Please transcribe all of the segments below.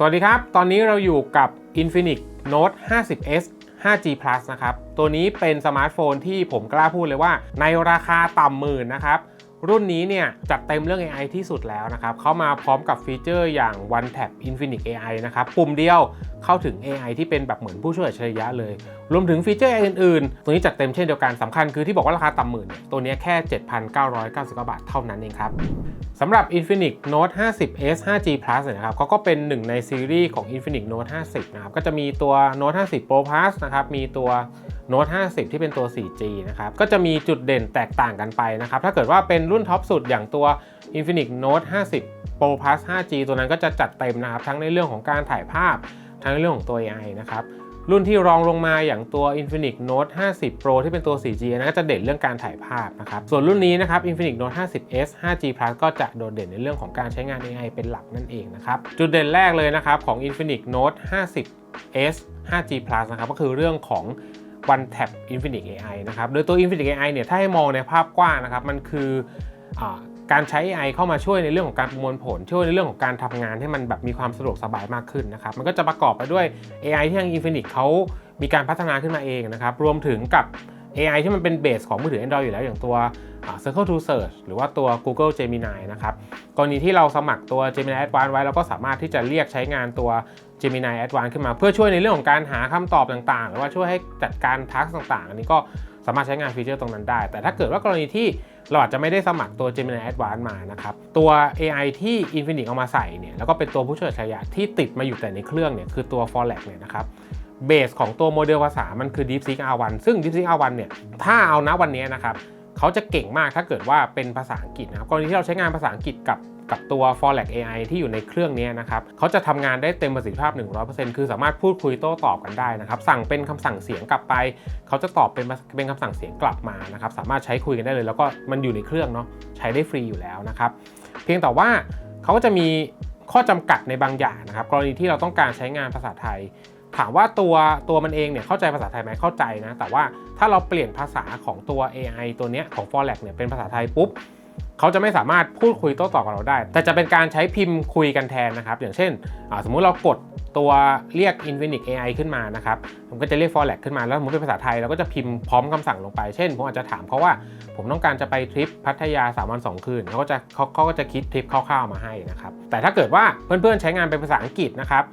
สวัสดีครับ ตอนนี้เราอยู่กับ Infinix Note 50s 5G Plus นะครับ ตัวนี้เป็นสมาร์ทโฟนที่ผมกล้าพูดเลยว่า ในราคาต่ำหมื่นนะครับ รุ่นนี้เนี่ยจัดเต็มเรื่อง AI ที่สุดแล้วนะครับ เข้ามาพร้อมกับฟีเจอร์อย่าง One Tap Infinix AI นะครับ ปุ่มเดียวเข้าถึง AI ที่เป็นแบบเหมือนผู้ช่วยอัจฉริยะเลย รวมถึงฟีเจอร์อื่นๆ ตัวนี้จัดเต็มเช่นเดียวกันสำคัญคือที่บอกว่าราคาต่ำหมื่นเนี่ยตัวนี้แค่ 7,999 บาทเท่านั้นเองครับสำหรับ Infinix Note 50s 5G Plus นะครับเขาก็เป็นหนึ่งในซีรีส์ของ Infinix Note 50 นะครับ ก็จะมีตัว Note 50 Pro Plus นะครับ มีตัว Note 50 ที่เป็นตัว 4G นะครับ ก็จะมีจุดเด่นแตกต่างกันไปนะครับ ถ้าเกิดว่าเป็นรุ่นท็อปสุดอย่างตัว Infinix Note 50 Pro Plus 5G ตัวนั้นก็จะจัดเต็มนะครับ ทั้งในเรื่องของการถ่ายภาพ ทั้งเรื่องของตัว AI นะครับรุ่นที่รองลงมาอย่างตัว Infinix Note 50 Pro ที่เป็นตัว 4G นนั้นก็จะเด่นเรื่องการถ่ายภาพนะครับ ส่วนรุ่นนี้นะครับ Infinix Note 50s 5G Plus ก็จะโดดเด่นในเรื่องของการใช้งาน AI เป็นหลักนั่นเองนะครับ จุดเด่นแรกเลยนะครับของ Infinix Note 50s 5G Plus นะครับก็คือเรื่องของ One Tap Infinix AI นะครับ โดยตัว Infinix AI เนี่ยถ้าให้มองในภาพกว้างนะครับ มันคืออ การใช้ AI เข้ามาช่วยในเรื่องของการประมวลผล ช่วยในเรื่องของการทำงานให้มันแบบมีความสะดวกสบายมากขึ้นนะครับ มันก็จะประกอบไปด้วย AI ที่ทาง Infinix เขามีการพัฒนาขึ้นมาเองนะครับ รวมถึงกับ AI ที่มันเป็นเบสของมือถือ Android อยู่แล้วอย่างตัว Circle to Search หรือว่าตัว Google Gemini นะครับ กรณีที่เราสมัครตัว Gemini Advanced ไว้เราก็สามารถที่จะเรียกใช้งานตัว Gemini Advanced ขึ้นมา เพื่อช่วยในเรื่องของการหาคำตอบต่างๆ หรือว่าช่วยให้จัดการทักต่างๆ อันนี้ก็ สามารถใช้งานฟีเจอร์ตรงนั้นได้ แต่ถ้าเกิดว่ากรณีที่เราอาจจะไม่ได้สมัครตัว Gemini Advanced มานะครับ ตัว AI ที่ Infinix เอามาใส่เนี่ยแล้วก็เป็นตัวผู้ช่วยอัจฉยะที่ติดมาอยู่แต่ในเครื่องเนี่ยคือตัว Forlag เนี่ยนะครับเบสของตัวโมเดลภาษามันคือ DeepSeek R1 ซึ่ง DeepSeek R1 เนี่ยถ้าเอาณวันนี้นะครับเขาจะเก่งมากถ้าเกิดว่าเป็นภาษาอังกฤษนะครับกรณีที่เราใช้งานภาษาอังกฤษกับ กับตัว Forlag AI ที่อยู่ในเครื่องนี้นะครับเขาจะทำงานได้เต็มประสิทธิภาพ 100%คือสามารถพูดคุยโต้ตอบกันได้นะครับสั่งเป็นคำสั่งเสียงกลับไป เขาจะตอบเป็นเป็นคำสั่งเสียงกลับมานะครับสามารถใช้คุยกันได้เลย แล้วก็มันอยู่ในเครื่องเนาะใช้ได้ฟรีอยู่แล้วนะครับเพียงแต่ว่าเขาก็จะมีข้อจำกัดในบางอย่างนะครับกรณีที่เราต้องการใช้งานภาษาไทย ถามว่าตัวตัวมันเองเนี่ยเข้าใจภาษาไทยไหมเข้าใจนะแต่ว่าถ้าเราเปลี่ยนภาษาของตัว AI ตัวเนี้ยของ Forlag เนี่ยเป็นภาษาไทยปุ๊บ เขาจะไม่สามารถพูดคุยโต้ตอบกับเราได้ แต่จะเป็นการใช้พิมพ์คุยกันแทนนะครับ อย่างเช่น สมมุติเรากดตัวเรียก Infinix AI ขึ้นมานะครับผมก็จะเรียก Forlag ขึ้นมาแล้วสมมติเป็นภาษาไทยเราก็จะพิมพ์พร้อมคำสั่งลงไป เช่น ผมอาจจะถามเขาว่า ผมต้องการจะไปทริปพัทยา 3 วัน 2 คืนเขาก็จะเขาก็จะคิดทริปคร่าวๆมาให้นะครับ แต่ถ้าเกิดว่าเพื่อนๆใช้งานเป็นภาษาอังกฤษนะครับ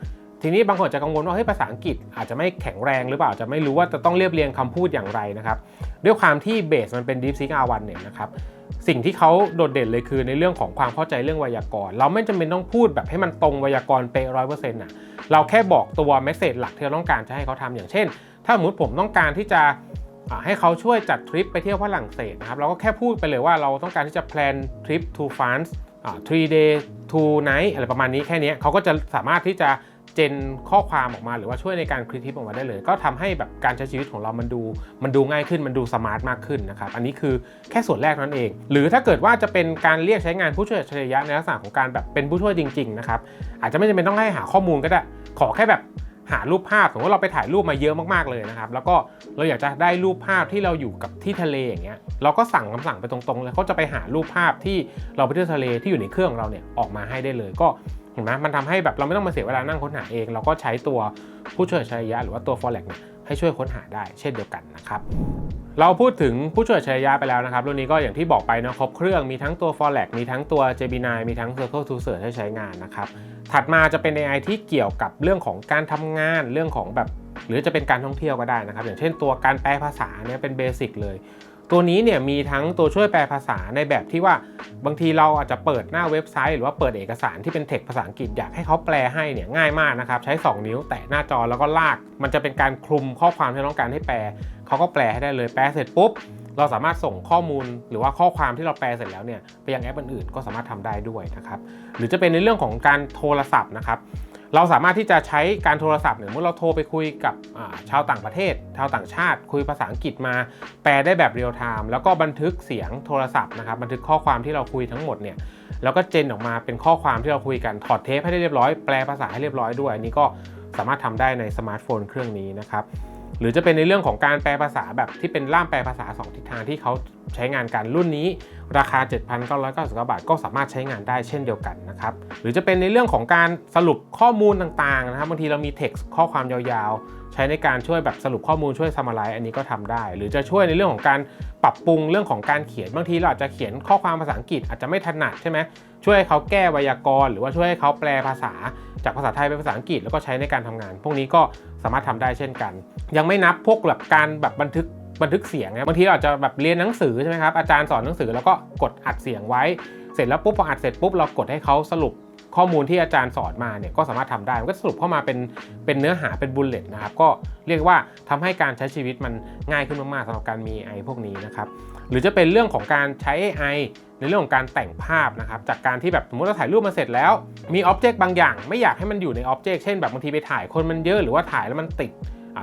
ทีนี้บางคนจะกังวลว่าเฮ้ยภาษาอังกฤษอาจจะไม่แข็งแรงหรือเปล่าจะไม่รู้ว่าจะต้องเรียบเรียงคำพูดอย่างไรนะครับด้วยความที่เบสมันเป็น DeepSeek R1 เนี่ยนะครับสิ่งที่เขาโดดเด่นเลยคือในเรื่องของความเข้าใจเรื่องไวยากรณ์เราไม่จำเป็นต้องพูดแบบให้มันตรงไวยากรณ์เป๊ะร้อยเปอร์เซ็นต์่ะเราแค่บอกตัวเมสเซจหลักที่เราต้องการจะให้เขาทำอย่างเช่น ถ้าสมมติผมต้องการที่จะให้เขาช่วยจัดทริปไปเที่ยวฝรั่งเศสนะครับเราก็แค่พูดไปเลยว่าเราต้องการที่จะแพลนทริป to France 3 day two night อะไรประมาณนี้แค่นี้เขาก็จะสามารถที่จะ เจนข้อความออกมาหรือว่าช่วยในการคลิปออกมาได้เลย ก็ทำให้แบบการใช้ชีวิตของเรามันดู มันดูง่ายขึ้นมันดูสมาร์ทมากขึ้นนะครับอันนี้คือแค่ส่วนแรกนั่นเอง หรือถ้าเกิดว่าจะเป็นการเรียกใช้งานผู้ช่วยอัจฉริยะในลักษณะของการแบบเป็นผู้ช่วยจริงๆนะครับอาจจะไม่จำเป็นต้องให้หาข้อมูลก็ได้ขอแค่แบบ หารูปภาพสมมติว่าเราไปถ่ายรูปมาเยอะมากๆเลยนะครับ แล้วก็เราอยากจะได้รูปภาพที่เราอยู่กับที่ทะเลอย่างเงี้ยเราก็สั่งคำสั่งไปตรงๆเลยเขาจะไปหารูปภาพที่เราไปเที่ยวทะเลที่อยู่ในเครื่องเราเนี่ยออกมาให้ได้เลยก็เห็นไหมมันทำให้แบบเราไม่ต้องมาเสียเวลานั่งค้นหาเอง เราก็ใช้ตัวผู้ช่วยชัยยะหรือว่าตัว Forlag เนี่ยให้ช่วยค้นหาได้เช่นเดียวกันนะครับ เราพูดถึงผู้ช่วยอัจฉริยะไปแล้วนะครับ รุ่นนี้ก็อย่างที่บอกไปนะครบเครื่องมีทั้งตัว Forlag มีทั้งตัว Gemini มีทั้ง Circle to Search ให้ใช้งานนะครับ ถัดมาจะเป็น AI ที่เกี่ยวกับเรื่องของการทำงานเรื่องของแบบ หรือจะเป็นการท่องเที่ยวก็ได้นะครับ อย่างเช่นตัวการแปลภาษาเนี่ยเป็นเบสิกเลยตัวนี้เนี่ยมีทั้งตัวช่วยแปลภาษาในแบบที่ว่าบางทีเราอาจจะเปิดหน้าเว็บไซต์ หรือว่าเปิดเอกสารที่เป็นเทคภาษาอังกฤษอยากให้เขาแปลให้เนี่ยง่ายมากนะครับ ใช้ 2 นิ้วแตะหน้าจอแล้วก็ลาก มันจะเป็นการคลุมข้อความที่ต้องการให้แปล เขาก็แปลให้ได้เลยแปลเสร็จปุ๊บเราสามารถส่งข้อมูลหรือว่าข้อความที่เราแปลเสร็จแล้วเนี่ยไปยังแอปอื่นๆก็สามารถทำได้ด้วยนะครับหรือจะเป็นในเรื่องของการโทรศัพท์นะครับเราสามารถที่จะใช้การโทรศัพท์เนี่ยเมื่อเราโทรไปคุยกับชาวต่างประเทศ ชาวต่างชาติ คุยภาษาอังกฤษมา แปลได้แบบเรียลไทม์แล้วก็บันทึกเสียงโทรศัพท์นะครับบันทึกข้อความที่เราคุยทั้งหมดเนี่ยแล้วก็เจนออกมาเป็นข้อความที่เราคุยกันถอดเทปให้ได้เรียบร้อยแปลภาษาให้เรียบร้อยด้วยอันนี้ก็สามารถทำได้ในสมาร์ทโฟนเครื่องนี้นะครับ หรือจะเป็นในเรื่องของการแปลภาษาแบบที่เป็นล่ามแปลภาษา 2 ทิศทางที่เขาใช้งานกันรุ่นนี้ ราคา 7,999 บาท ก็สามารถใช้งานได้เช่นเดียวกันนะครับหรือจะเป็นในเรื่องของการสรุปข้อมูลต่างๆนะครับบางทีเรามี text ข้อความยาวๆ ใช้ในการช่วยแบบสรุปข้อมูลช่วย summarize อันนี้ก็ทำได้ หรือจะช่วยในเรื่องของการปรับปรุงเรื่องของการเขียนบางทีเราอาจจะเขียนข้อความภาษาอังกฤษอาจจะไม่ถนัดใช่ไหมช่วยให้เขาแก้ไวยากรณ์ หรือว่าช่วยให้เขาแปลภาษา จากภาษาไทยเป็นภาษาอังกฤษแล้วก็ใช้ในการทำงาน พวกนี้ก็สามารถทำได้เช่นกัน ยังไม่นับพวกแบบการแบบบันทึกบันทึกเสียงนะบางทีเราอาจจะแบบเรียนหนังสือใช่ไหมครับอาจารย์สอนหนังสือแล้วก็กดอัดเสียงไว้ เสร็จแล้วปุ๊บพออัดเสร็จปุ๊บเรากดให้เขาสรุป ข้อมูลที่อาจารย์สอนมาเนี่ยก็สามารถทำได้มันก็สรุปเข้ามาเป็นเป็นเนื้อหาเป็นบุลเลตนะครับก็เรียกว่าทำให้การใช้ชีวิตมันง่ายขึ้นมากๆสำหรับการมี AI พวกนี้นะครับหรือจะเป็นเรื่องของการใช้ AI ในเรื่องของการแต่งภาพนะครับจากการที่แบบสมมติเราถ่ายรูปมาเสร็จแล้ว มีอ็อบเจกต์บางอย่าง ไม่อยากให้มันอยู่ในอ็อบเจกต์เช่นแบบบางทีไปถ่ายคนมันเยอะหรือว่าถ่ายแล้วมันติด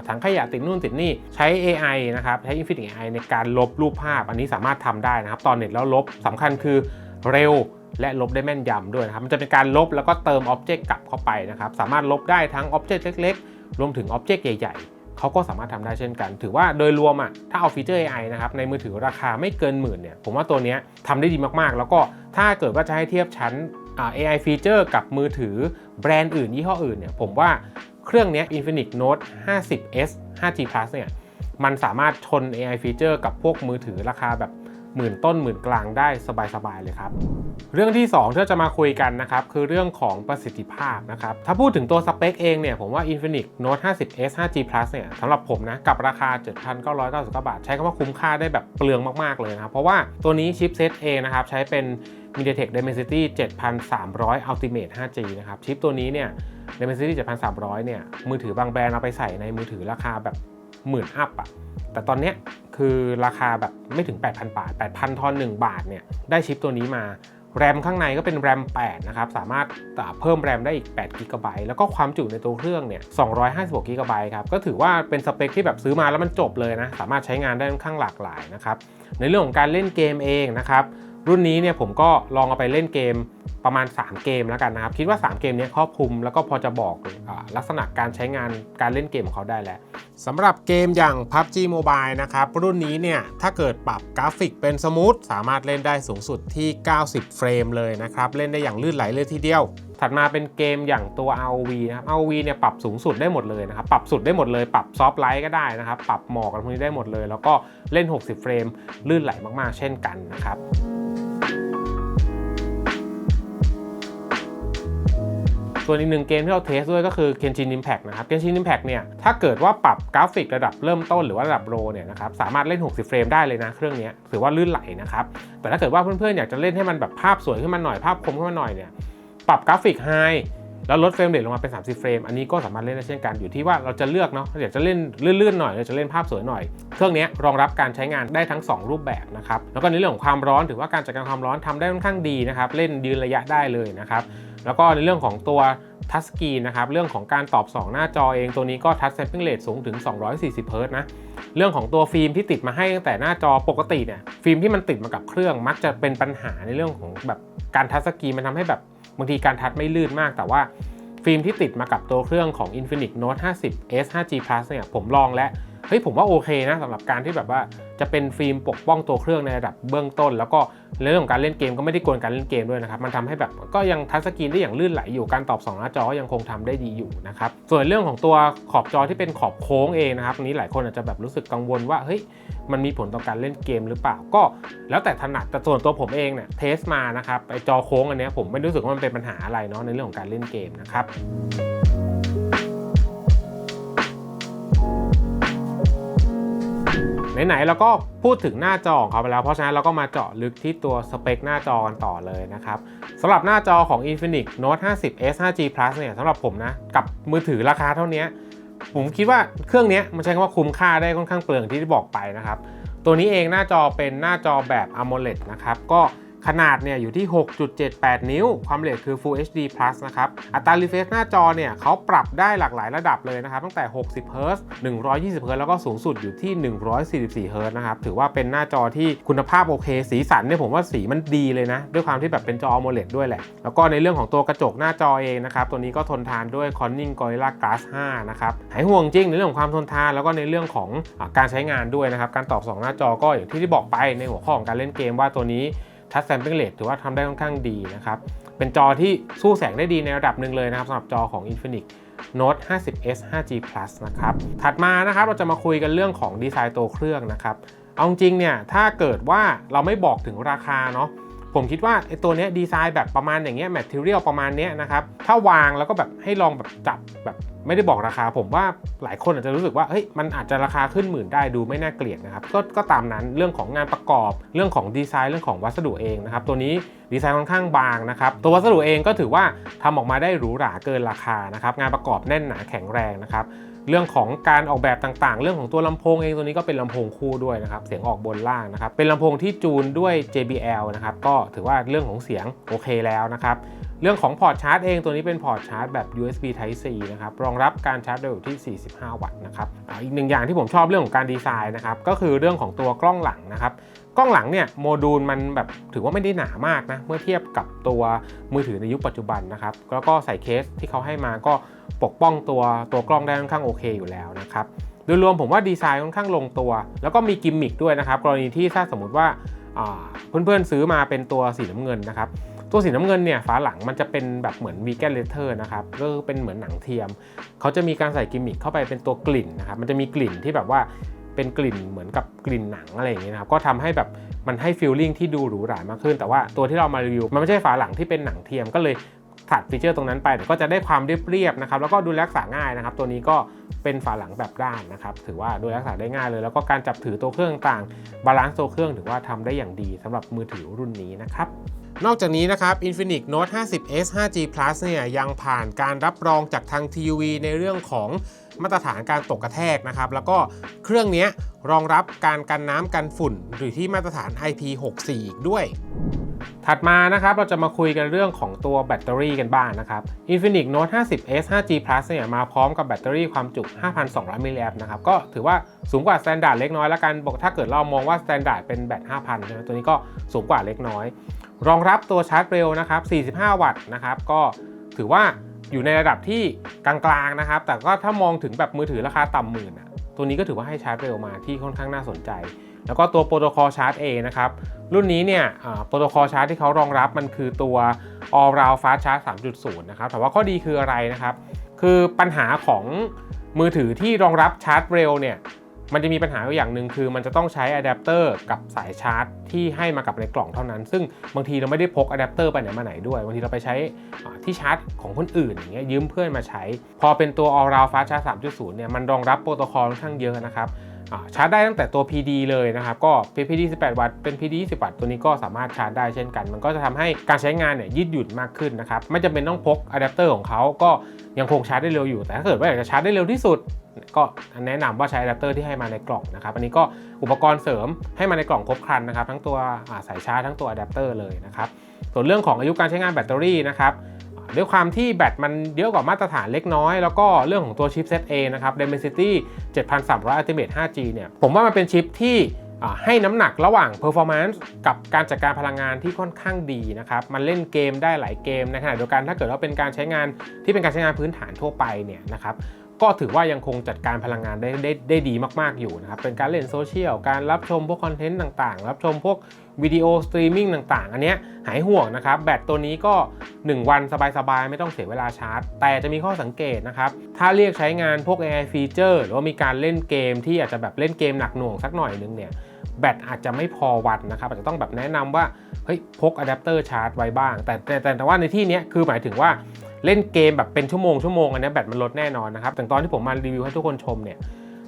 ถังขยะติดนู่นติดนี่ใช้ AI นะครับใช้ Infinity AI ในการลบรูปภาพ อันนี้สามารถทำได้นะครับตอนเน็ตแล้วลบสำคัญคือ เร็วและลบได้แม่นยำด้วยนะครับ มันจะเป็นการลบแล้วก็เติมอ็อบเจกต์กลับเข้าไปนะครับ สามารถลบได้ทั้งอ็อบเจกต์เล็ก ๆ รวมถึงอ็อบเจกต์ใหญ่ ๆ เขาก็สามารถทำได้เช่นกัน ถือว่าโดยรวมอะ ถ้าเอาฟีเจอร์ AI นะครับ ในมือถือราคาไม่เกินหมื่นเนี่ย ผมว่าตัวนี้ทำได้ดีมากๆ แล้วก็ถ้าเกิดว่าจะให้เทียบชั้น AI ฟีเจอร์กับมือถือแบรนด์อื่นยี่ห้ออื่นเนี่ย ผมว่าเครื่องนี้ Infinix Note 50s 5G Plus เนี่ย มันสามารถชน AI ฟีเจอร์กับพวกมือถือราคาแบบ หมื่นต้นหมื่นกลางได้สบายๆเลยครับ เรื่องที่ 2 ที่เราจะมาคุยกันนะครับคือเรื่องของประสิทธิภาพนะครับถ้าพูดถึงตัวสเปคเองเนี่ยผมว่า Infinix Note 50s 5G Plus เนี่ยสำหรับผมนะกับราคา 7,999 บาท ใช้คำว่าคุ้มค่าได้แบบเปลืองมากๆเลยนะครับเพราะว่าตัวนี้ชิปเซตเองนะครับใช้เป็น MediaTek Dimensity 7300 Ultimate 5G นะครับชิปตัวนี้เนี่ย Dimensity 7300 เนี่ยมือถือบางแบรนด์เอาไปใส่ในมือถือราคาแบบ หมื่นอัพอะแต่ตอนเนี้ยคือราคาแบบไม่ถึง 8,000 บาท 8,000ทอน1บาทเนี่ยได้ชิปตัวนี้มาแรมข้างในก็เป็นแรม 8 นะครับ สามารถเพิ่มแรมได้อีก8 g b แล้วก็ความจุในตัวเครื่องเนี่ย 256 g b ครับ ก็ถือว่าเป็นสเปคที่แบบซื้อมาแล้วมันจบเลยนะ สามารถใช้งานได้ค่อนข้างหลากหลายนะครับ ในเรื่องของการเล่นเกมเองนะครับ รุ่นนี้เนี่ยผมก็ลองเอาไปเล่นเกมประมาณ 3 เกมแล้วกันนะครับ คิดว่า 3 เกมนี้ครอบคลุมแล้วก็พอจะบอกอลักษณะการใช้งานการเล่นเกมของเขาได้แล้วสำหรับเกมอย่าง PUBG Mobile นะครับ รุ่นนี้เนี่ย ถ้าเกิดปรับกราฟิกเป็นสมูทสามารถเล่นได้สูงสุดที่ 90 เฟรมเลยนะครับ เล่นได้อย่างลื่นไหลเลยทีเดียว ถัดมาเป็นเกมอย่างตัว ROV นะครับ ROV เนี่ยปรับสูงสุดได้หมดเลยนะครับ ปรับสุดได้หมดเลย ปรับซอฟไลท์ก็ได้นะครับ ปรับหมอกอะไรพวกนี้ได้หมดเลย แล้วก็เล่น 60 เฟรมลื่นไหลมากๆ เช่นกันนะครับ ส่วนอีกหนึ่งเกมที่เราเทสด้วยก็คือ Genshin Impact นะครับ Genshin Impact เนี่ยถ้าเกิดว่าปรับกราฟิกระดับเริ่มต้นหรือว่าระดับโรเนี่ยนะครับสามารถเล่น 60 เฟรมได้เลยนะเครื่องนี้ถือว่าลื่นไหลนะครับแต่ถ้าเกิดว่าเพื่อนๆอยากจะเล่นให้มันแบบภาพสวยขึ้นมาหน่อยภาพคมขึ้นมาหน่อยเนี่ยปรับกราฟิกไฮแล้วลดเฟรมเรทลงมาเป็น 30 เฟรม อันนี้ก็สามารถเล่นได้เช่นกัน อยู่ที่ว่าเราจะเลือกเนาะอยากจะเล่นลื่นๆหน่อยหรือจะเล่นภาพสวยหน่อย เครื่องนี้รองรับการใช้งานได้ทั้ง 2 รูปแบบนะครับ แล้วก็ในเรื่องของความร้อนถือว่าการจัดการความร้อนทำได้ค่อนข้างดีนะครับ เล่นยืนระยะได้เลยนะครับ แล้วก็ในเรื่องของตัวทัชสกรีนนะครับเรื่องของการตอบ 2 หน้าจอเองตัวนี้ก็ทัชแซมปิ้งเรทสูงถึง 240เฮิร์ตซ์นะเรื่องของตัวฟิล์มที่ติดมาให้ตั้งแต่หน้าจอปกติเนี่ยฟิล์มที่มันติดมากับเครื่องมักจะเป็นปัญหาในเรื่องของแบบการทัชสกรีนมันทำให้แบบบางทีการทัชไม่ลื่นมาก แต่ว่าฟิล์มที่ติดมากับตัวเครื่องของ Infinix Note 50 S 5G Plus เนี่ยผมลองแล้ว ฮ้ยผมว่าโอเคนะสำหรับการที่แบบว่าจะเป็นฟิล์มปกป้องตัวเครื่องในระดับเบื้องต้น แล้วก็เรื่องของการเล่นเกมก็ไม่ได้กวนการเล่นเกมด้วยนะครับ มันทำให้แบบก็ยังทัชสกรีนได้อย่างลื่นไหลอยู่การตอบ2หน้าจอก็ยังคงทำได้ดีอยู่นะครับส่วนเรื่องของตัวขอบจอที่เป็นขอบโค้งเองนะครับนี้หลายคนอาจจะแบบรู้สึกกังวลว่าเฮ้ยมันมีผลต่อการเล่นเกมหรือเปล่าก็แล้วแต่ถนัดแต่ส่วนตัวผมเองเนี่ยเทสมานะครับไอจอโค้งอันนี้ผมไม่รู้สึกว่ามันเป็นปัญหาอะไรเนาะในเรื่องของการเล่นเกมนะครับ ไหนๆเราก็พูดถึงหน้าจอของเขาไปแล้ว เพราะฉะนั้นเราก็มาเจาะลึกที่ตัวสเปคหน้าจอกันต่อเลยนะครับสำหรับหน้าจอของ Infinix Note 50 S 5G Plus เนี่ยสำหรับผมนะ กับมือถือราคาเท่านี้ผมคิดว่าเครื่องนี้มันใช้คำว่าคุ้มค่าได้ค่อนข้างเปลืองที่ได้บอกไปนะครับ ตัวนี้เองหน้าจอเป็นหน้าจอแบบ AMOLED นะครับก็ ขนาดเนี่ยอยู่ที่ 6.78 นิ้ว ความเร็วคือ Full HD Plus นะครับ อัตรา refresh หน้าจอเนี่ยเขาปรับได้หลากหลายระดับเลยนะครับ ตั้งแต่ 60 Hz 120 Hz แล้วก็สูงสุดอยู่ที่ 144 Hz นะครับ ถือว่าเป็นหน้าจอที่คุณภาพโอเค สีสันเนี่ยผมว่าสีมันดีเลยนะ ด้วยความที่แบบเป็นจอ AMOLED ด้วยแหละ แล้วก็ในเรื่องของตัวกระจกหน้าจอเองนะครับ ตัวนี้ก็ทนทานด้วย Corning Gorilla Glass 5 นะครับหายห่วงจริงในเรื่องของความทนทานแล้วก็ในเรื่องของอการใช้งานด้วยนะครับการตอบ 2 หน้าจอก็อย่างที่ที่บอกไปในหัวข้อของการเล่นเกมว่าตัวนี้ ชัดแซมเปิลเลทถือว่าทำได้ค่อนข้างดีนะครับ เป็นจอที่สู้แสงได้ดีในระดับหนึ่งเลยนะครับสำหรับจอของ Infinix Note 50s 5G Plus นะครับ ถัดมานะครับเราจะมาคุยกันเรื่องของดีไซน์ตัวเครื่องนะครับ เอาจริงเนี่ยถ้าเกิดว่าเราไม่บอกถึงราคาเนาะ ผมคิดว่าไอ้ตัวเนี้ยดีไซน์แบบประมาณอย่างเงี้ยแมทเทอเรียลประมาณเนี้ยนะครับถ้าวางแล้วก็แบบให้ลองแบบจับแบบไม่ได้บอกราคา ผมว่าหลายคนอาจจะรู้สึกว่าเฮ้ยมันอาจจะราคาขึ้นหมื่นได้ดูไม่น่าเกลียดนะครับก็ก็ตามนั้นเรื่องของงานประกอบ เรื่องของดีไซน์เรื่องของวัสดุเองนะครับตัวนี้ดีไซน์ค่อนข้างบางนะครับตัววัสดุเองก็ถือว่าทำออกมาได้หรูหราเกินราคานะครับงานประกอบแน่นหนาแข็งแรงนะครับ เรื่องของการออกแบบต่างๆ เรื่องของตัวลำโพงเองตัวนี้ก็เป็นลำโพงคู่ด้วยนะครับเสียงออกบนล่างนะครับเป็นลำโพงที่จูนด้วย JBL นะครับก็ถือว่าเรื่องของเสียงโอเคแล้วนะครับเรื่องของพอร์ตชาร์จเองตัวนี้เป็นพอร์ตชาร์จแบบ USB Type C นะครับรองรับการชาร์จเร็วที่ 45 วัตต์นะครับอีกหนึ่งอย่างที่ผมชอบเรื่องของการดีไซน์นะครับก็คือเรื่องของตัวกล้องหลังนะครับ กล้องหลังเนี่ยโมดูลมันแบบถือว่าไม่ได้หนามากนะ เมื่อเทียบกับตัวมือถือในยุคปัจจุบันนะครับ แล้วก็ใส่เคสที่เขาให้มาก็ปกป้องตัวตัวกล้องได้ค่อนข้างโอเคอยู่แล้วนะครับโดยรวมผมว่าดีไซน์ค่อนข้างลงตัว แล้วก็มีกิมมิคด้วยนะครับ กรณีที่ถ้าสมมติว่าเพื่อนๆซื้อมาเป็นตัวสีน้ำเงินนะครับตัวสีน้ำเงินเนี่ยฝาหลังมันจะเป็นแบบเหมือนวีแกนเลเทอร์นะครับก็เป็นเหมือนหนังเทียม เขาจะมีการใส่กิมมิคเข้าไปเป็นตัวกลิ่นนะครับมันจะมีกลิ่นที่แบบว่า เป็นกลิ่นเหมือนกับกลิ่นหนังอะไรอย่างเงี้ยนะครับก็ทำให้แบบมันให้ฟีลลิ่งที่ดูหรูหรามากขึ้น แต่ว่าตัวที่เรามารีวิวมันไม่ใช่ฝาหลังที่เป็นหนังเทียมก็เลยตัดฟีเจอร์ตรงนั้นไปแต่ก็จะได้ความเรียบๆนะครับแล้วก็ดูแลรักษาง่ายนะครับ ตัวนี้ก็เป็นฝาหลังแบบด้านนะครับ ถือว่าดูแลรักษาได้ง่ายเลย แล้วก็การจับถือตัวเครื่องต่างบาลานซ์ตัวเครื่องถือว่าทำได้อย่างดีสำหรับมือถือรุ่นนี้นะครับนอกจากนี้นะครับ Infinix Note 50s 5G Plus เนี่ยยังผ่านการรับรองจากทาง TUV ในเรื่องของ มาตรฐานการตกกระแทกนะครับ แล้วก็เครื่องนี้รองรับการกันน้ำกันฝุ่น หรือที่มาตรฐาน IP64 อีกด้วยถัดมานะครับเราจะมาคุยกันเรื่องของตัวแบตเตอรี่กันบ้างนะครับ Infinix Note 50s 5G Plus เนี่ยมาพร้อมกับแบตเตอรี่ความจุ 5,200 มิลลิแอมป์นะครับก็ถือว่าสูงกว่า s t ต n d า r d เล็กน้อยแล้วกันบอกถ้าเกิดเรามองว่า s t ต n d า r d เป็นแบต 5,000ใช่ไหมตัวนี้ก็สูงกว่าเล็กน้อย รองรับตัวชาร์จเร็วนะครับ 45 วัตต์นะครับก็ถือว่า อยู่ในระดับที่กลางๆนะครับ แต่ก็ถ้ามองถึงแบบมือถือราคาต่ำหมื่นอะตัวนี้ก็ถือว่าให้ชาร์จเร็วมาที่ค่อนข้างน่าสนใจ แล้วก็ตัวโปรโตคอลชาร์จ A นะครับ รุ่นนี้เนี่ยโปรโตคอลชาร์จที่เขารองรับมันคือตัว All Round Fast Charge 3.0 นะครับแต่ว่าข้อดีคืออะไรนะครับ คือปัญหาของมือถือที่รองรับชาร์จเร็วเนี่ย มันจะมีปัญหาอยู่อย่างหนึ่งคือ มันจะต้องใช้อะแดปเตอร์กับสายชาร์จ ที่ให้มากับในกล่องเท่านั้น ซึ่งบางทีเราไม่ได้พกอะแดปเตอร์ไปไหนมาไหนด้วย บางทีเราไปใช้ที่ชาร์จของคนอื่นอย่างเงี้ยยืมเพื่อนมาใช้ พอเป็นตัว All Round Fast Charge 3.0 เนี่ยมันรองรับโปรโตคอลค่อนข้างเยอะนะครับชาร์จได้ตั้งแต่ตัว PD เลยนะครับ ก็เป็น PD 18 วัตต์ เป็น PD 20 วัตต์ ตัวนี้ก็สามารถชาร์จได้เช่นกัน มันก็จะทำให้การใช้งานเนี่ยยืดหยุ่นมากขึ้นนะครับ ไม่จำเป็นต้องพกอะแดปเตอร์ของเขาก็ยังคงชาร์จได้เร็วอยู่ แต่ถ้าเกิดว่าอยากจะชาร์จได้เร็วที่สุด ก็แนะนำว่าใช้อะแดปเตอร์ที่ให้มาในกล่องนะครับอันนี้ก็อุปกรณ์เสริมให้มาในกล่องครบครันนะครับ ทั้งตัวาสายชาร์จทั้งตัวอะแดปเตอร์เลยนะครับส่วนเรื่องของอายุการใช้งานแบตเตอรี่นะครับด้วยความที่แบตมันเยอะกว่ามาตรฐานเล็กน้อย แล้วก็เรื่องของตัวชิปเซต A นะครับ Dimensity 7300 Ultimate 5G เนี่ย ผมว่ามันเป็นชิปที่ให้น้ำหนักระหว่าง performance กับการจัดการพลังงานที่ค่อนข้างดีนะครับ มันเล่นเกมได้หลายเกมในขณะเดียวกันถ้าเกิดว่าเป็นการใช้งานที่เป็นการใช้งานพื้นฐานทั่วไปเนี่ยนะครับ ก็ถือว่ายังคงจัดการพลังงานได้ได้ได้ดีมากๆอยู่นะครับ เป็นการเล่นโซเชียล การรับชมพวกคอนเทนต์ต่างๆ รับชมพวกวิดีโอสตรีมมิ่งต่างๆ อันเนี้ยหายห่วงนะครับ แบตตัวนี้ก็ 1 วันสบายๆ ไม่ต้องเสียเวลาชาร์จ แต่จะมีข้อสังเกตนะครับ ถ้าเรียกใช้งานพวก AI ฟีเจอร์หรือว่ามีการเล่นเกมที่อาจจะแบบเล่นเกมหนักหน่วงสักหน่อยนึงเนี่ยแบตอาจจะไม่พอวัดนะครับอาจจะต้องแบบแนะนำว่าเฮ้ยพกอะแดปเตอร์ชาร์จไว้บ้าง แต่แต่แต่แต่ว่าในที่นี้คือหมายถึงว่า เล่นเกมแบบเป็นชั่วโมงชั่วโมงอันนี้แบตมันลดแน่นอนนะครับแต่ตอนที่ผมมารีวิวให้ทุกคนชมเนี่ย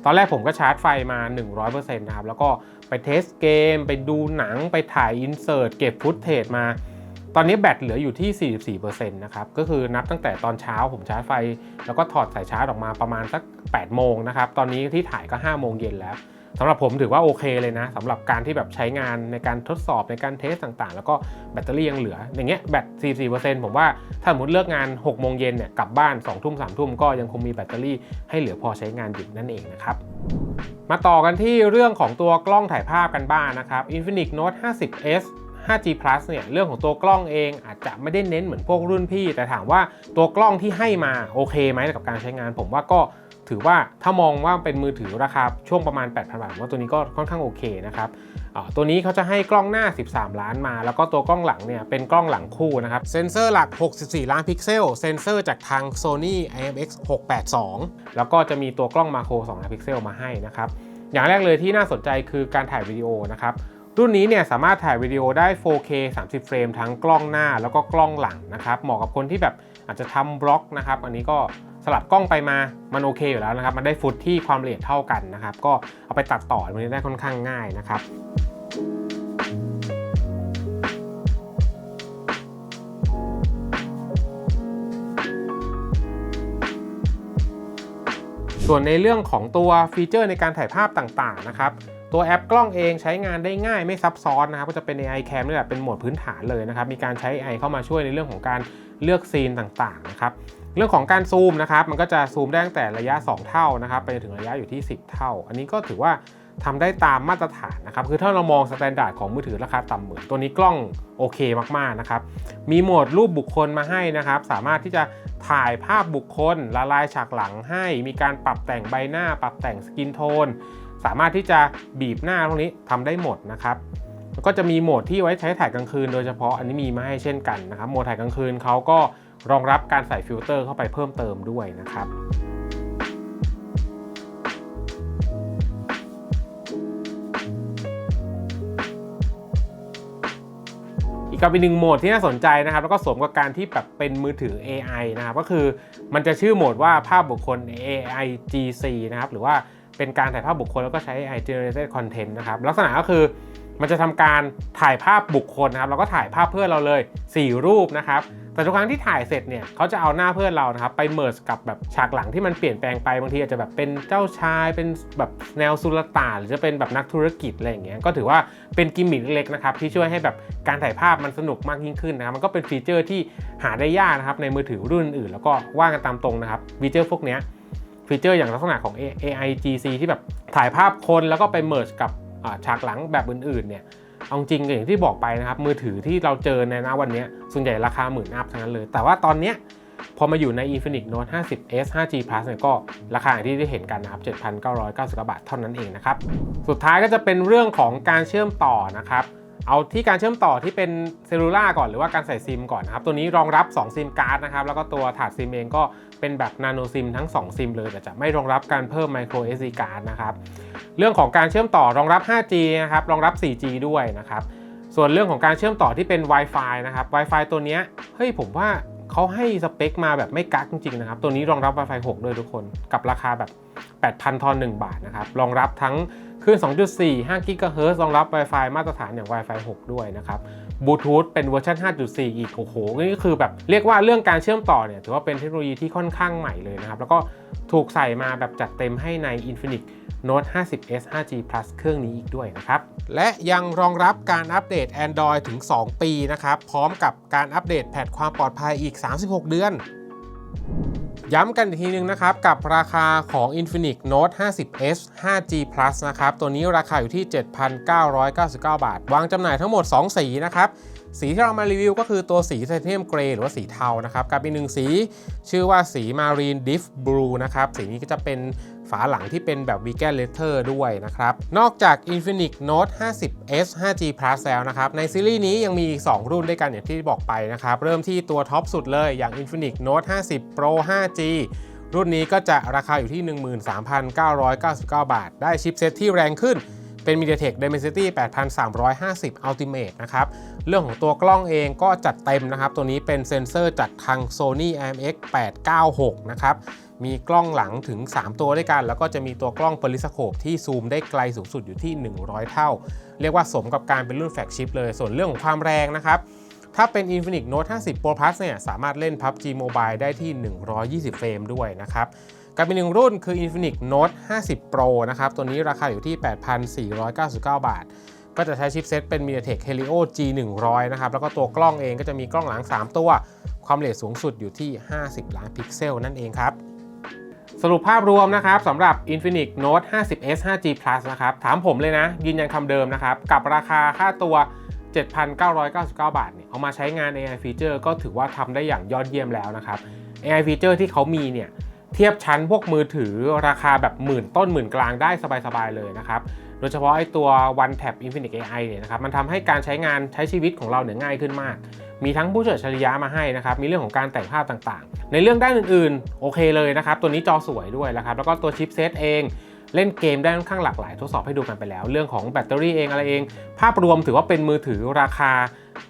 ตอนแรกผมก็ชาร์จไฟมา 100%นะครับแล้วก็ไปเทสเกม ไปดูหนังไปถ่ายอินเสิร์ตเก็บฟุตเทจมา ตอนนี้แบตเหลืออยู่ที่ 44%นะครับก็คือนับตั้งแต่ตอนเช้าผมชาร์จไฟ แล้วก็ถอดสายชาร์จออกมาประมาณสัก 8 โมงนะครับตอนนี้ที่ถ่ายก็ 5 โมงเย็นแล้ว สำหรับผมถือว่าโอเคเลยนะสำหรับการที่แบบใช้งานในการทดสอบในการเทสต่างๆ แล้วก็แบตเตอรี่ยังเหลือ อย่างเงี้ยแบต 44%ผมว่าถ้าสมมติเลิกงาน 6 โมงเย็นเนี่ยกลับบ้าน 2 ทุ่ม 3 ทุ่มก็ยังคงมีแบตเตอรี่ให้เหลือพอใช้งานอยู่นั่นเองนะครับมาต่อกันที่เรื่องของตัวกล้องถ่ายภาพกันบ้างนะครับ Infinix Note 50s 5G Plus เนี่ยเรื่องของตัวกล้องเองอาจจะไม่ได้เน้นเหมือนพวกรุ่นพี่ แต่ถามว่าตัวกล้องที่ให้มาโอเคไหมกับการใช้งาน ผมว่าก็ ถือว่าถ้ามองว่าเป็นมือถือราคาช่วงประมาณ 8,000 บาทผมว่าตัวนี้ก็ค่อนข้างโอเคนะครับตัวนี้เขาจะให้กล้องหน้า 13 ล้านมา แล้วก็ตัวกล้องหลังเนี่ยเป็นกล้องหลังคู่นะครับ เซนเซอร์หลัก 64 ล้านพิกเซล เซนเซอร์จากทาง Sony IMX 682 แล้วก็จะมีตัวกล้องมาโคร2ล้านพิกเซลมาให้นะครับ อย่างแรกเลยที่น่าสนใจคือการถ่ายวิดีโอนะครับรุ่นนี้เนี่ยสามารถถ่ายวิดีโอได้ 4K 30 เฟรมทั้งกล้องหน้าแล้วก็กล้องหลังนะครับ เหมาะกับคนที่แบบอาจจะทำบล็อกนะครับ อันนี้ก็ สลับกล้องไปมามันโอเคอยู่แล้วนะครับ มันได้ฟุตที่ความละเอียดเท่ากันนะครับ ก็เอาไปตัดต่อมันได้ค่อนข้างง่ายนะครับส่วนในเรื่องของตัวฟีเจอร์ในการถ่ายภาพต่างๆนะครับ ตัวแอปกล้องเองใช้งานได้ง่ายไม่ซับซ้อนนะครับ ก็จะเป็น AI Cam นี่แหละเป็นโหมดพื้นฐานเลยนะครับ มีการใช้ AI เข้ามาช่วยในเรื่องของการเลือกซีนต่างๆนะครับ เรื่องของการซูมนะครับมันก็จะซูมได้ตั้งแต่ระยะ 2 เท่านะครับไปถึงระยะอยู่ที่ 10 เท่า อันนี้ก็ถือว่าทำได้ตามมาตรฐานนะครับคือถ้าเรามองสแตนดาร์ดของมือถือราคาต่ำเหมื่นตัวนี้กล้องโอเคมากๆนะครับมีโหมดรูปบุคคลมาให้นะครับ สามารถที่จะถ่ายภาพบุคคลละลายฉากหลังให้ มีการปรับแต่งใบหน้า ปรับแต่งสกินโทน สามารถที่จะบีบหน้าพวกนี้ทำได้หมดนะครับก็จะมีโหมดที่ไว้ใช้ถ่ายกลางคืนโดยเฉพาะอันนี้มีมาให้เช่นกันนะครับโหมดถ่ายกลางคืนเขาก็ รองรับการใส่ฟิลเตอร์เข้าไปเพิ่มเติมด้วยนะครับอีกกับอีกหนึ่งโหมดที่น่าสนใจนะครับ แล้วก็สมกับการที่แบบเป็นมือถือ AI นะครับก็คือมันจะชื่อโหมดว่าภาพบุคคล AI GC นะครับหรือว่าเป็นการถ่ายภาพบุคคลแล้วก็ใช้ AI generated content นะครับลักษณะก็คือมันจะทำการถ่ายภาพบุคคลนะครับแล้วก็ถ่ายภาพเพื่อนเราเลย 4 รูปนะครับ แต่ทุกครั้งที่ถ่ายเสร็จเนี่ยเขาจะเอาหน้าเพื่อนเรานะครับไปเมิร์กับแบบฉากหลังที่มันเปลี่ยนแปลงไปบางทีอาจจะแบบเป็นเจ้าชายเป็นแบบแนวสุลต่านหรือจะเป็นแบบนักธุรกิจอะไรอย่างเงี้ยก็ถือว่าเป็นกิมมิคเล็กๆนะครับที่ช่วยให้แบบการถ่ายภาพมันสนุกมากยิ่งขึ้นนะครับมันก็เป็นฟีเจอร์ที่หาได้ยากนะครับในมือถือรุ่นอื่น แล้วก็ว่ากันตามตรงนะครับฟีเจอร์พวกเนี้ยฟีเจอร์อย่างลักษณะของ AI GC ที่แบบถ่ายภาพคนแล้วก็ไปเมิร์กับฉากหลังแบบอื่นๆเนี่ย เอาจริงอย่างที่บอกไปนะครับ มือถือที่เราเจอในณวันนี้ส่วนใหญ่ราคาหมื่นอัพทั้งนั้นเลย แต่ว่าตอนเนี้ยพอมาอยู่ใน Infinix Note 50s 5G Plus เนี่ยก็ราคาอย่างที่ได้เห็นกันนะครับ 7,999บาทเท่านั้นเองนะครับ สุดท้ายก็จะเป็นเรื่องของการเชื่อมต่อนะครับ เอาที่การเชื่อมต่อที่เป็นเซลลูล่าก่อนหรือว่าการใส่ซิมก่อนนะครับ ตัวนี้รองรับ 2 ซิมการ์ดนะครับ แล้วก็ตัวถาดซิมเองก็ เป็นแบบนาโนซิมทั้ง 2 ซิมเลยแต่จะไม่รองรับการเพิ่ม micro SD card นะครับเรื่องของการเชื่อมต่อรองรับ 5G นะครับรองรับ 4G ด้วยนะครับส่วนเรื่องของการเชื่อมต่อที่เป็น Wi-Fi นะครับ Wi-Fi ตัวนี้เฮ้ยผมว่าเขาให้สเปคมาแบบไม่กักจริงๆนะครับ ตัวนี้รองรับ Wi-Fi 6 ด้วยทุกคน กับราคาแบบ 8,000 ทอน 1 บาทนะครับ รองรับทั้งคลื่น 2.4 5 GHz รองรับ Wi-Fi มาตรฐานอย่าง Wi-Fi 6 ด้วยนะครับ บลูทูธเป็นเวอร์ชัน5.4 อีก โอ้โห นี่คือแบบเรียกว่าเรื่องการเชื่อมต่อเนี่ย ถือว่าเป็นเทคโนโลยีที่ค่อนข้างใหม่เลยนะครับ แล้วก็ถูกใส่มาแบบจัดเต็มให้ใน Infinix Note 50s 5G Plus เครื่องนี้อีกด้วยนะครับ และยังรองรับการอัปเดต Android ถึง 2 ปีนะครับ พร้อมกับการอัปเดตแพทความปลอดภัยอีก 36 เดือน ย้ำกันอีกทีนึงนะครับ กับราคาของ Infinix Note 50s 5G Plus นะครับ ตัวนี้ราคาอยู่ที่ 7,999 บาท วางจำหน่ายทั้งหมด 2 สีนะครับ สีที่เรามารีวิวก็คือตัวสีไทเทเนียมเกรย์หรือว่าสีเทานะครับ กับอีกหนึ่งสี ชื่อว่าสี Marine Diff Blue นะครับ สีนี้ก็จะเป็น ฝาหลังที่เป็นแบบ Vegan Leather ด้วยนะครับ นอกจาก Infinix Note 50s 5G Plus แล้วนะครับ ในซีรีส์นี้ยังมีอีก 2 รุ่นด้วยกันอย่างที่บอกไปนะครับ เริ่มที่ตัวท็อปสุดเลยอย่าง Infinix Note 50 Pro 5G รุ่นนี้ก็จะราคาอยู่ที่ 13,999 บาท ได้ชิปเซตที่แรงขึ้นเป็น MediaTek Dimensity 8350 Ultimate นะครับ เรื่องของตัวกล้องเองก็จัดเต็มนะครับ ตัวนี้เป็นเซ็นเซอร์จากทาง Sony IMX 896 นะครับ มีกล้องหลังถึง 3 ตัวด้วยกัน แล้วก็จะมีตัวกล้อง Periscope ที่ซูมได้ไกลสูงสุดอยู่ที่ 100 เท่า เรียกว่าสมกับการเป็นรุ่นแฟกชิพเลย ส่วนเรื่องของความแรงนะครับ ถ้าเป็น Infinix Note 50 Pro Plus เนี่ยสามารถเล่น PUBG Mobile ได้ที่ 120 เฟรมด้วยนะครับกับอีกหนึ่งรุ่นคือ Infinix Note 50 Pro นะครับ ตัวนี้ราคาอยู่ที่ 8,499 บาท ก็จะใช้ชิปเซตเป็น MediaTek Helio G100 นะครับ แล้วก็ตัวกล้องเองก็จะมีกล้องหลัง 3 ตัว ความละเร็วสูงสุดอยู่ที่ 50 ล้านพิกเซลนั่นเองครับ สรุปภาพรวมนะครับสำหรับ Infinix Note 50s 5G Plus นะครับ ถามผมเลยนะ ยืนยันคำเดิมนะครับ กับราคาค่าตัว 7,999 บาทเนี่ยเอามาใช้งาน AI Feature ก็ถือว่าทำได้อย่างยอดเยี่ยมแล้วนะครับ AI Feature ที่เขามีเนี่ยเทียบชั้นพวกมือถือราคาแบบหมื่นต้นหมื่นกลางได้สบายๆเลยนะครับ โดยเฉพาะไอ้ตัว One Tap Infinix AI เนี่ยนะครับ มันทำให้การใช้งานใช้ชีวิตของเราเนี่ยง่ายขึ้นมากมีทั้งผู้ช่วยฉริยะมาให้นะครับมีเรื่องของการแต่งภาพต่างๆ ในเรื่องด้านอื่นๆ โอเคเลยนะครับตัวนี้จอสวยด้วยนะครับแล้วก็ตัวชิปเซตเองเล่นเกมได้ค่อนข้างหลากหลายทดสอบให้ดูกันไปแล้ว เรื่องของแบตเตอรี่เองอะไรเอง ภาพรวมถือว่าเป็นมือถือราคา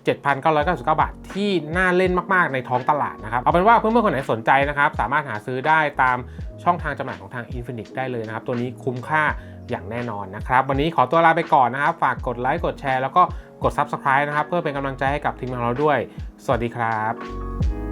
7,999 บาท ที่น่าเล่นมากๆในท้องตลาดนะครับ เอาเป็นว่าเพื่อนๆคนไหนสนใจนะครับ สามารถหาซื้อได้ตามช่องทางจำหน่ายของทาง Infinix ได้เลยนะครับ ตัวนี้คุ้มค่า อย่างแน่นอนนะครับ วันนี้ขอตัวลาไปก่อนนะครับ ฝากกดไลค์กดแชร์แล้วก็กด Subscribe นะครับ เพื่อเป็นกำลังใจให้กับทีมของเราด้วย สวัสดีครับ